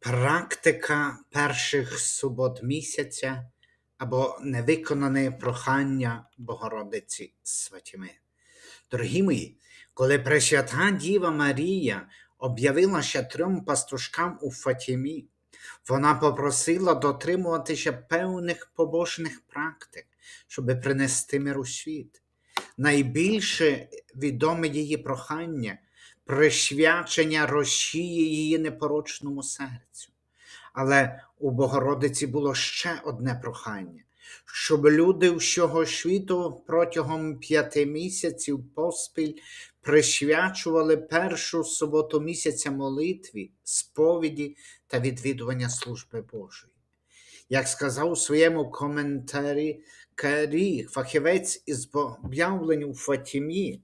Практика перших субот місяця або невиконане прохання Богородиці Святіми. Дорогі мої, коли Пресвята Діва Марія об'явилася трьом пастушкам у Фатімі, вона попросила дотримуватися певних побожних практик, щоб принести мир у світ. Найбільше відоме її прохання присвячення розчії її непорочному серцю. Але у Богородиці було ще одне прохання, щоб люди всього світу протягом п'яти місяців поспіль присвячували першу суботу місяця молитві, сповіді та відвідування служби Божої. Як сказав у своєму коментарі Карі, фахівець із об'явлень у Фатімі,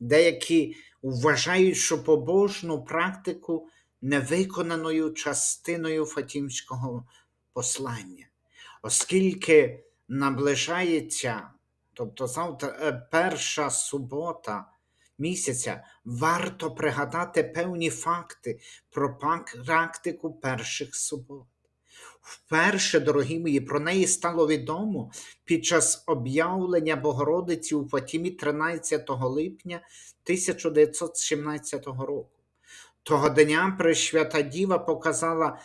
деякі вважають, що побожну практику невиконаною частиною Фатімського послання, оскільки наближається, тобто завтра е, перша субота місяця, варто пригадати певні факти про практику перших субот. Вперше, дорогі мої, про неї стало відомо під час об'явлення Богородиці у Фатімі 13 липня 1917 року. Того дня Пресвята Діва показала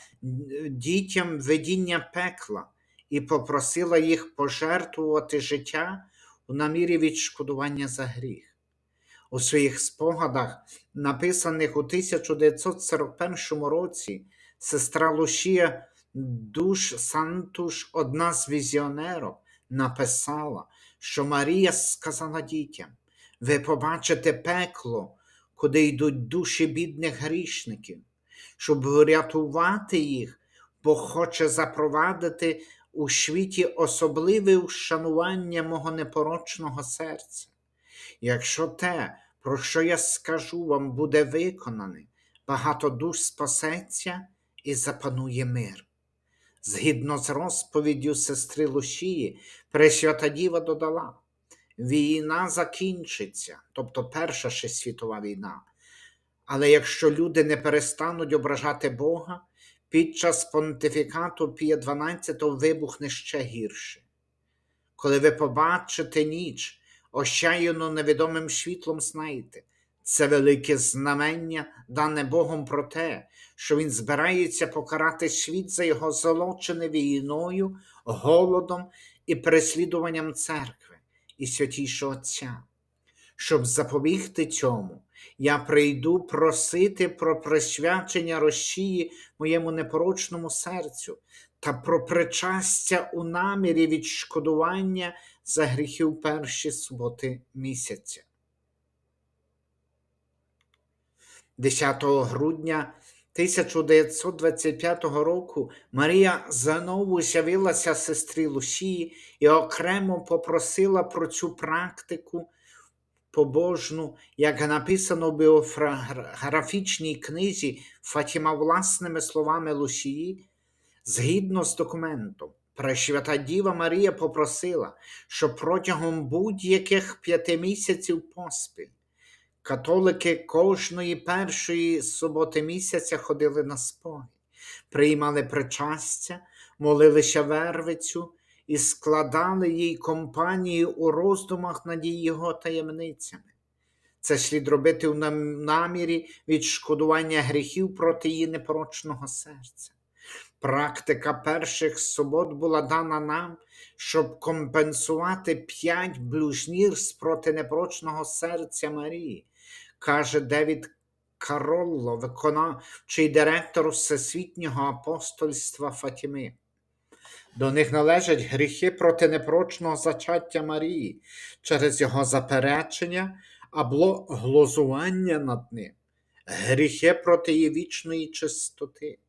дітям видіння пекла і попросила їх пожертвувати життя у намірі відшкодування за гріх. У своїх спогадах, написаних у 1941 році, сестра Лушія Душ Сантуш, одна з візіонерок, написала, що Марія сказала дітям: ви побачите пекло, куди йдуть душі бідних грішників, щоб врятувати їх, бо хоче запровадити у світі особливе вшанування мого непорочного серця. Якщо те, про що я скажу вам, буде виконане, багато душ спасеться і запанує мир. Згідно з розповіддю сестри Лушії, Пресвята Діва додала: війна закінчиться, тобто Перша ще світова війна. Але якщо люди не перестануть ображати Бога, під час понтифікату Пія XII вибухне ще гірше. Коли ви побачите ніч, ощаяну невідомим світлом, знайте, це велике знамення, дане Богом про те, що Він збирається покарати світ за його золочене війною, голодом і переслідуванням церкви і святішого Отця. Щоб запобігти цьому, я прийду просити про присвячення розчії моєму непорочному серцю та про причастя у намірі відшкодування за гріхів перші суботи місяця. 10 грудня 1925 року Марія знову з'явилася сестрі Лусії і окремо попросила про цю практику побожну, як написано в біографічній книзі Фатіма власними словами Лусії, згідно з документом. Пресвята Діва Марія попросила, що протягом будь-яких п'яти місяців поспіль католики кожної першої суботи місяця ходили на сповідь, приймали причастя, молилися вервицю і складали їй компанію у роздумах над його таємницями. Це слід робити в намірі відшкодування гріхів проти її непорочного серця. Практика перших субот була дана нам, щоб компенсувати п'ять блюзнір проти непорочного серця Марії, каже Девід Каролло, виконавчий директор Всесвітнього апостольства Фатіми. До них належать гріхи проти непорочного зачаття Марії через його заперечення або глузування над ним, гріхи проти її вічної чистоти,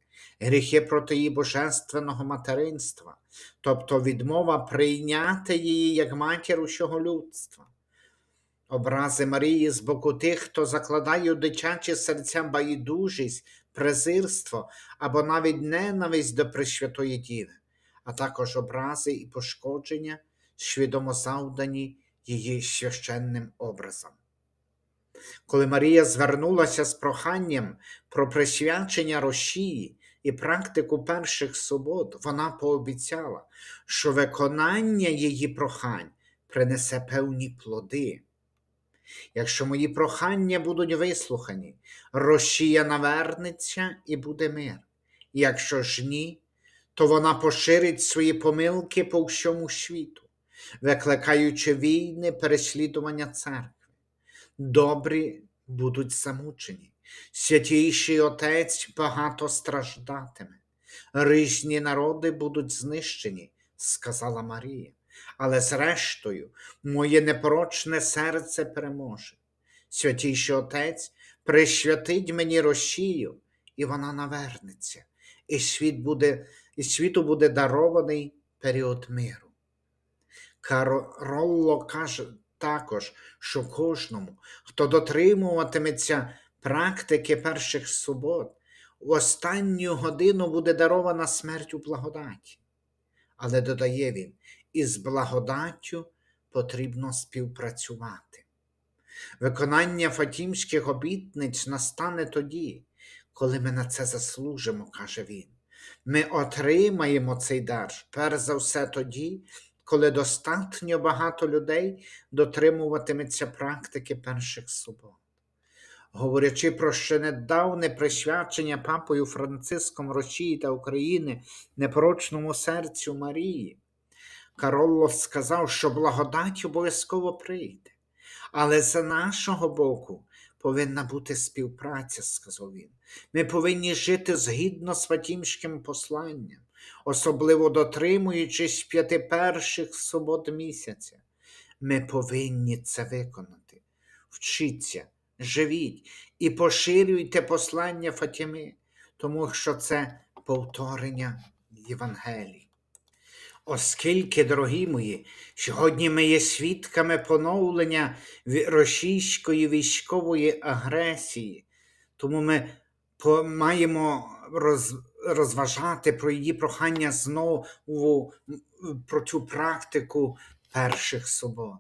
гріхи проти її божественного материнства, тобто відмова прийняти її як матір усього людства. Образи Марії з боку тих, хто закладає у дитячі серця байдужість, презирство або навіть ненависть до Пресвятої Діви, а також образи і пошкодження, свідомо завдані її священним образом. Коли Марія звернулася з проханням про присвячення Росії, і практику перших субот, вона пообіцяла, що виконання її прохань принесе певні плоди. Якщо мої прохання будуть вислухані, Росія навернеться і буде мир. Якщо ж ні, то вона поширить свої помилки по всьому світу, викликаючи війни, переслідування церкви. Добрі будуть замучені, святійший Отець багато страждатиме, різні народи будуть знищені, сказала Марія. Але зрештою, моє непорочне серце переможе. Святійший Отець присвятить мені Росію, і вона навернеться, і світ буде, і світу буде дарований період миру. Каролло каже також, що кожному, хто дотримуватиметься практики перших субот, в останню годину буде дарована смерть у благодаті. Але додає він, із благодаттю потрібно співпрацювати. Виконання фатімських обітниць настане тоді, коли ми на це заслужимо, каже він. Ми отримаємо цей дар, перш за все тоді, коли достатньо багато людей дотримуватиметься практики перших субот. Говорячи про ще недавне присвячення папою Франциском Росії та України непорочному серцю Марії, Каролло сказав, що благодать обов'язково прийде. Але з нашого боку повинна бути співпраця, сказав він. Ми повинні жити згідно з Фатімським посланням, особливо дотримуючись п'яти перших субот місяця. Ми повинні це виконати. Вчіться, живіть і поширюйте послання Фатіми, тому що це повторення Євангелії. Оскільки, дорогі мої, сьогодні ми є свідками поновлення російської військової агресії, тому ми маємо роз, розважати про її прохання знову про цю практику перших субот.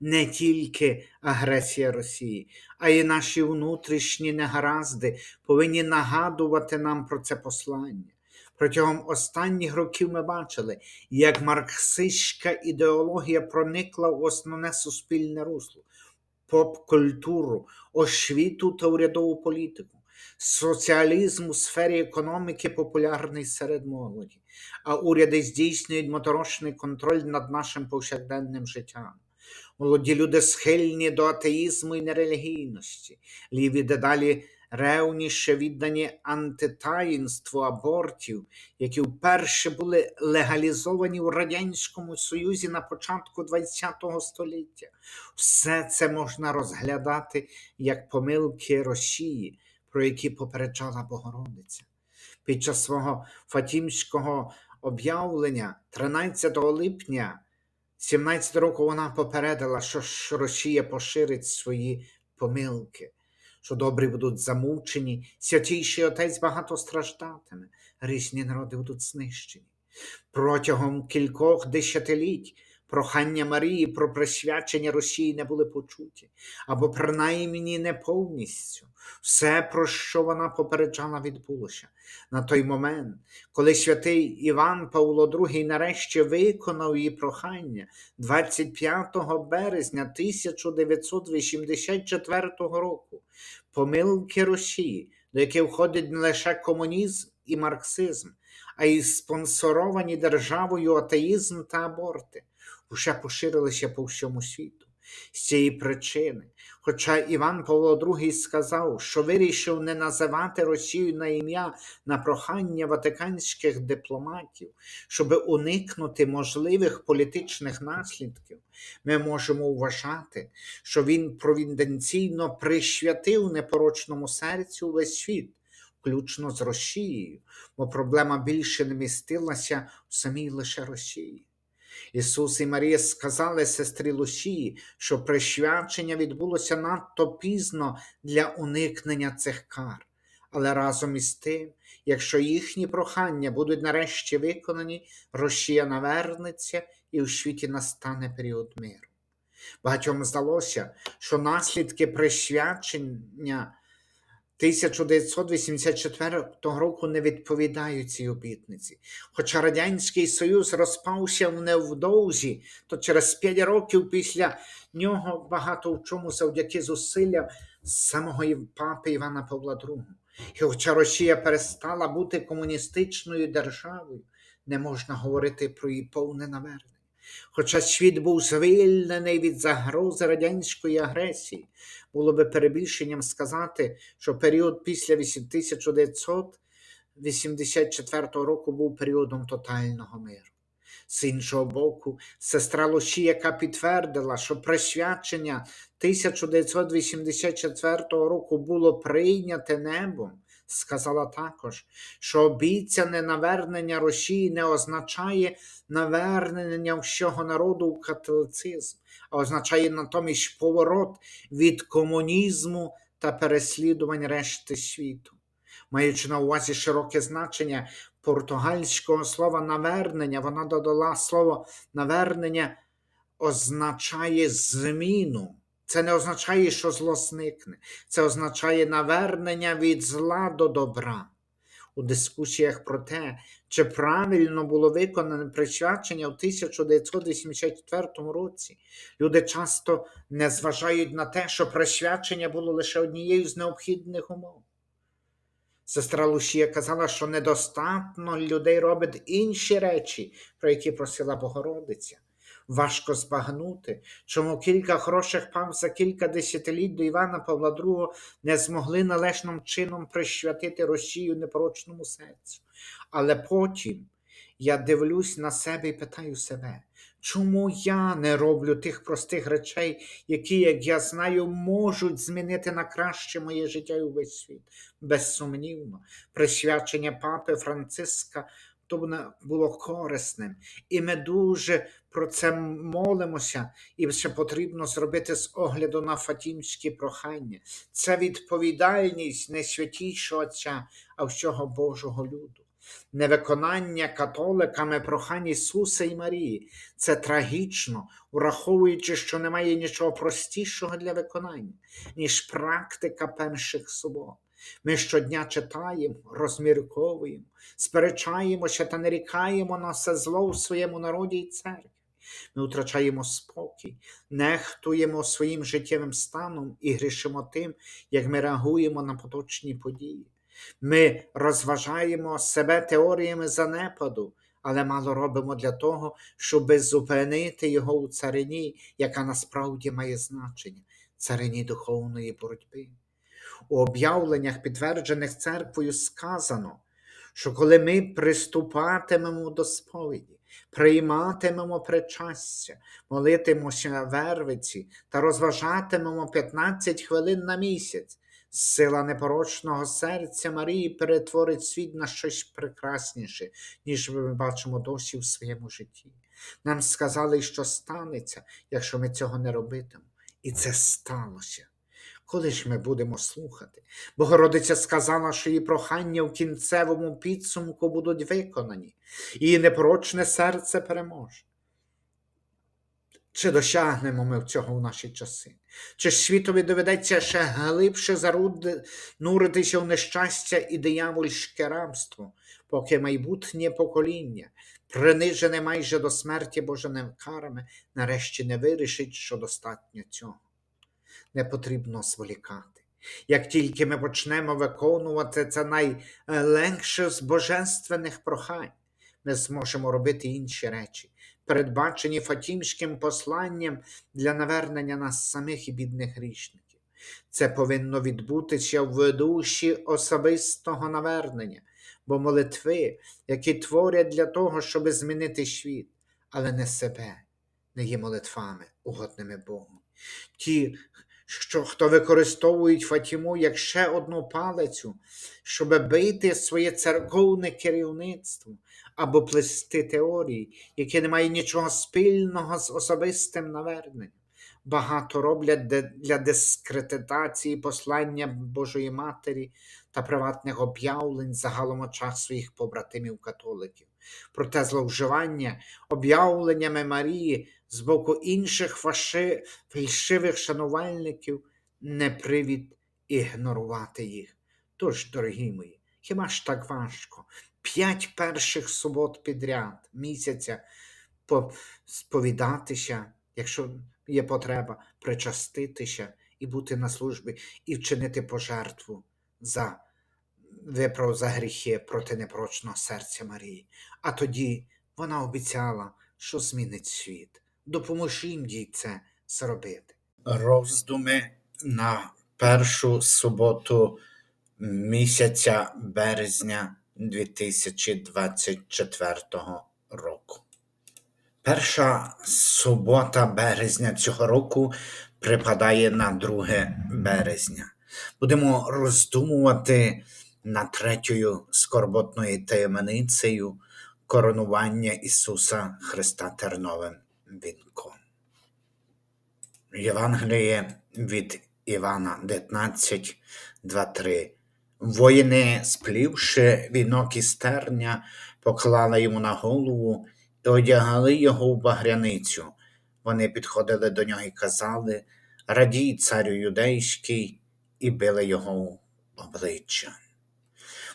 Не тільки агресія Росії, а й наші внутрішні негаразди повинні нагадувати нам про це послання. Протягом останніх років ми бачили, як марксистська ідеологія проникла в основне суспільне русло, поп-культуру, освіту та урядову політику. Соціалізм у сфері економіки популярний серед молоді, а уряди здійснюють моторошний контроль над нашим повсякденним життям. Молоді люди схильні до атеїзму і нерелігійності, ліві дедалі ревніше віддані антитаїнству абортів, які вперше були легалізовані у Радянському Союзі на початку ХХ століття. Все це можна розглядати як помилки Росії, про які попереджала Богородиця. Під час свого фатімського об'явлення 13 липня 17 року вона попередила, що Росія поширить свої помилки, що добрі будуть замучені, святійший отець багато страждатиме, різні народи будуть знищені. Протягом кількох десятиліть прохання Марії про присвячення Росії не були почуті, або принаймні не повністю. Все, про що вона попереджала, відбулося. На той момент, коли святий Іван Павло II нарешті виконав її прохання 25 березня 1984 року, помилки Росії, до яких входить не лише комунізм і марксизм, а й спонсоровані державою атеїзм та аборти, вже поширилися по всьому світу. З цієї причини, хоча Іван Павло II сказав, що вирішив не називати Росію на ім'я на прохання ватиканських дипломатів, щоб уникнути можливих політичних наслідків, ми можемо вважати, що він провіденційно присвятив непорочному серцю весь світ, включно з Росією, бо проблема більше не містилася в самій лише Росії. Ісус і Марія сказали сестрі Лусії, що присвячення відбулося надто пізно для уникнення цих кар. Але разом із тим, якщо їхні прохання будуть нарешті виконані, Росія навернеться і у світі настане період миру. Багатьом здалося, що наслідки присвячення 1984 року не відповідають цій обітниці. Хоча Радянський Союз розпався невдовзі, то через 5 років після нього багато в чому завдяки зусиллям самого папи Івана Павла II. І хоча Росія перестала бути комуністичною державою, не можна говорити про її повне навернення. Хоча світ був звільнений від загрози радянської агресії, було би перебільшенням сказати, що період після 1984 року був періодом тотального миру. З іншого боку, сестра Луші, яка підтвердила, що присвячення 1984 року було прийняте небом, сказала також, що обіцяне навернення Росії не означає навернення всього народу у католицизм, а означає натомість поворот від комунізму та переслідувань решти світу. Маючи на увазі широке значення португальського слова навернення, вона додала слово навернення означає зміну. Це не означає, що зло зникне. Це означає навернення від зла до добра. У дискусіях про те, чи правильно було виконане присвячення у 1984 році, люди часто не зважають на те, що присвячення було лише однією з необхідних умов. Сестра Лушія казала, що недостатньо людей робить інші речі, про які просила Богородиця. Важко збагнути, чому кілька хороших пав за кілька десятиліть до Івана Павла II не змогли належним чином присвятити Росію непорочному серцю. Але потім я дивлюсь на себе і питаю себе, чому я не роблю тих простих речей, які, як я знаю, можуть змінити на краще моє життя і увесь світ. Безсумнівно, присвячення папи Франциска то воно було корисним, і ми дуже про це молимося, і ще потрібно зробити з огляду на фатімські прохання. Це відповідальність не святішого Отця, а всього Божого люду. Невиконання католиками прохань Ісуса і Марії це трагічно, враховуючи, що немає нічого простішого для виконання, ніж практика перших субот. Ми щодня читаємо, розмірковуємо, сперечаємося та нарікаємо на все зло у своєму народі і церкві. Ми втрачаємо спокій, нехтуємо своїм життєвим станом і грішимо тим, як ми реагуємо на поточні події. Ми розважаємо себе теоріями занепаду, але мало робимо для того, щоб зупинити його у царині, яка насправді має значення царині духовної боротьби. У об'явленнях, підтверджених церквою, сказано, що коли ми приступатимемо до сповіді, прийматимемо причастя, молитимося вервиці та розважатимемо 15 хвилин на місяць, сила непорочного серця Марії перетворить світ на щось прекрасніше, ніж ми бачимо досі в своєму житті. Нам сказали, що станеться, якщо ми цього не робитимемо. І це сталося. Коли ж ми будемо слухати? Богородиця сказала, що її прохання в кінцевому підсумку будуть виконані, її непорочне серце переможе. Чи досягнемо ми цього в наші часи? Чи світові доведеться ще глибше зануритися в нещастя і диявольське рабство, поки майбутнє покоління, принижене майже до смерті Божими карами, нарешті не вирішить, що достатньо цього? Не потрібно зволікати. Як тільки ми почнемо виконувати це найлегше з божественних прохань, ми зможемо робити інші речі, передбачені Фатімським посланням для навернення нас самих і бідних грішників. Це повинно відбутися в душі особистого навернення, бо молитви, які творять для того, щоб змінити світ, але не себе, не є молитвами, угодними Богу. Ті, що хто використовують Фатіму як ще одну палицю, щоб бити своє церковне керівництво або плести теорії, які не мають нічого спільного з особистим наверненням. Багато роблять для дискредитації послання Божої Матері та приватних об'явлень загалом очах своїх побратимів католиків. Проте зловживання об'явленнями Марії з боку інших фаши... фальшивих шанувальників не привід ігнорувати їх. Тож, дорогі мої, хіба ж так важко? П'ять перших субот підряд місяця сповідатися, якщо є потреба, причаститися і бути на службі, і вчинити пожертву за виправ за гріхи проти непрочного серця Марії. А тоді вона обіцяла, що змінить світ. Допоможи їм їй це зробити. Роздуми на першу суботу місяця березня 2024 року. Перша субота березня цього року припадає на 2 березня. Будемо роздумувати над третьою скорботною таємницею коронування Ісуса Христа терновим вінком. Євангеліє від Івана 19, 2, 3. Воїни, сплівши вінок із терня, поклали йому на голову і одягали його в багряницю. Вони підходили до нього і казали: Радій, царю юдейський, і били його обличчя.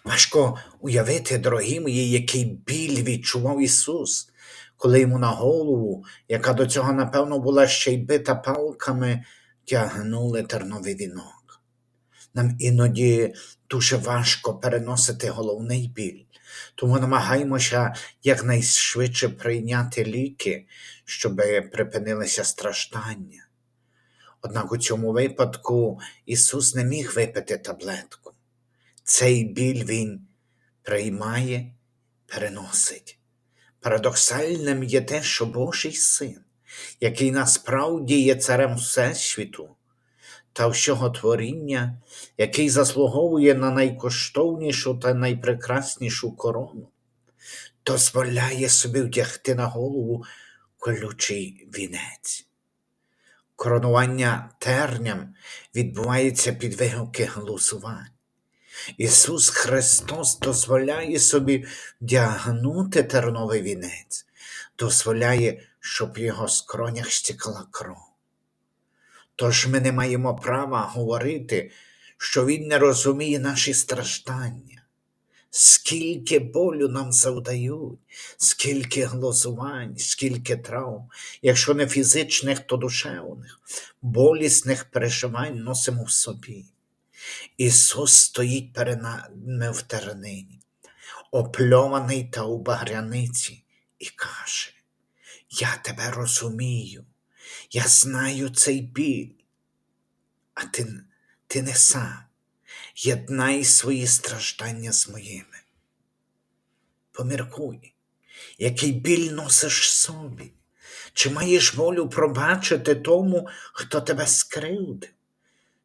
Важко уявити, дорогі мої, який біль відчував Ісус, коли йому на голову, яка до цього, напевно, була ще й бита палками, тягнули терновий вінок. Нам іноді дуже важко переносити головний біль, тому намагаємося якнайшвидше прийняти ліки, щоб припинилися страждання. Однак у цьому випадку Ісус не міг випити таблетку. Цей біль Він приймає, переносить. Парадоксальним є те, що Божий син, який насправді є царем Всесвіту та всього творіння, який заслуговує на найкоштовнішу та найпрекраснішу корону, дозволяє собі вдягти на голову колючий вінець. Коронування терням відбувається під вигуки голосувань. Ісус Христос дозволяє собі вдягнути терновий вінець, дозволяє, щоб в його скронях стікала кров. Тож ми не маємо права говорити, що Він не розуміє наші страждання, скільки болю нам завдають, скільки глузувань, скільки травм, якщо не фізичних, то душевних, болісних переживань носимо в собі. Ісус стоїть перед нами в тернині, опльований та у багряниці, і каже: Я тебе розумію, я знаю цей біль, а ти, ти не сам. Єднай свої страждання з моїми. Поміркуй, який біль носиш собі, чи маєш волю пробачити тому, хто тебе скривдив?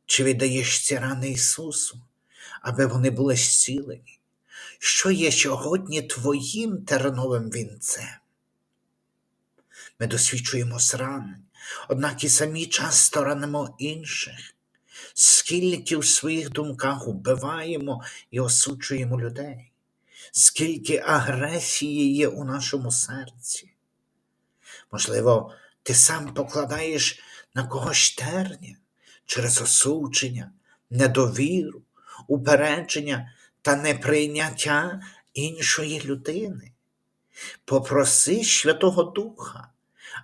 Чи віддаєш ці рани Ісусу, аби вони були зцілені? Що є сьогодні твоїм терновим вінцем? Ми досвідчуємо зранень, однак і самі часто ранимо інших, скільки в своїх думках убиваємо і осуджуємо людей, скільки агресії є у нашому серці. Можливо, ти сам покладаєш на когось терня через осудження, недовіру, упередження та неприйняття іншої людини. Попроси Святого Духа,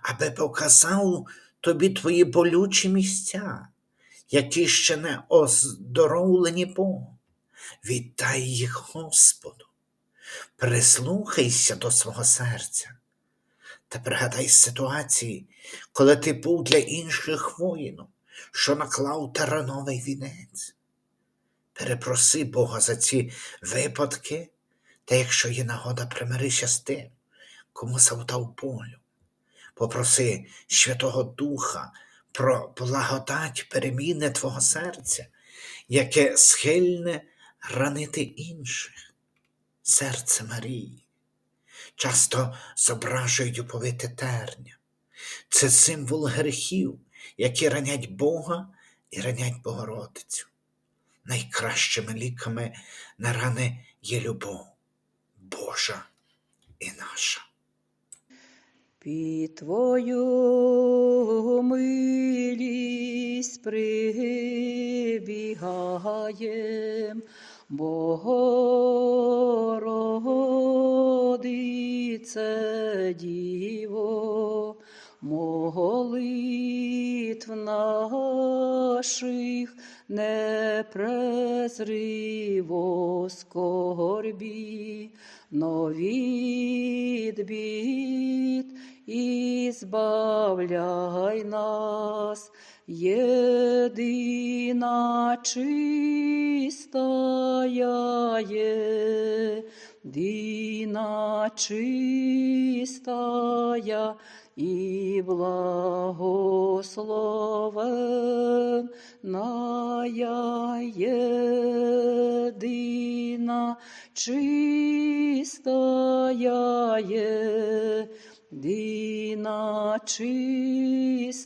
аби показав тобі твої болючі місця, які ще не оздоровлені Богом. Віддай їх Господу, прислухайся до свого серця та пригадай ситуації, коли ти був для інших воїном, що наклав тарановий вінець. Перепроси Бога за ці випадки, та якщо є нагода, примирися з тим, кому завдав болю. Попроси Святого Духа про благодать переміни твого серця, яке схильне ранити інших. Серце Марії. Часто зображують уповите терня. Це символ гріхів, які ранять Бога і ранять Богородицю. Найкращими ліками на рани є любов Божа і наша. Під твою милість прибігаєм, Богородице Діво, молитв наших не презри скорбі, но від бід і збавляй нас, єдина чистая є, Дина чистая і благословенная єдина чистая є, Дина чистая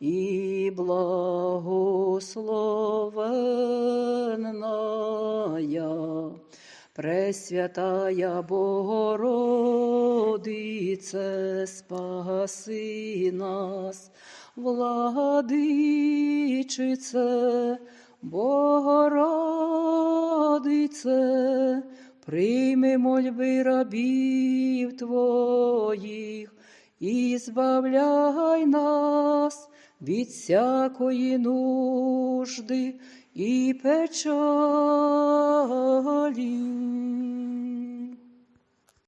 і благословенная. Пресвятая Богородице, спаси нас, владичице, Богородице, прийми мольби рабів Твоїх і збавляй нас від всякої нужди і печалі.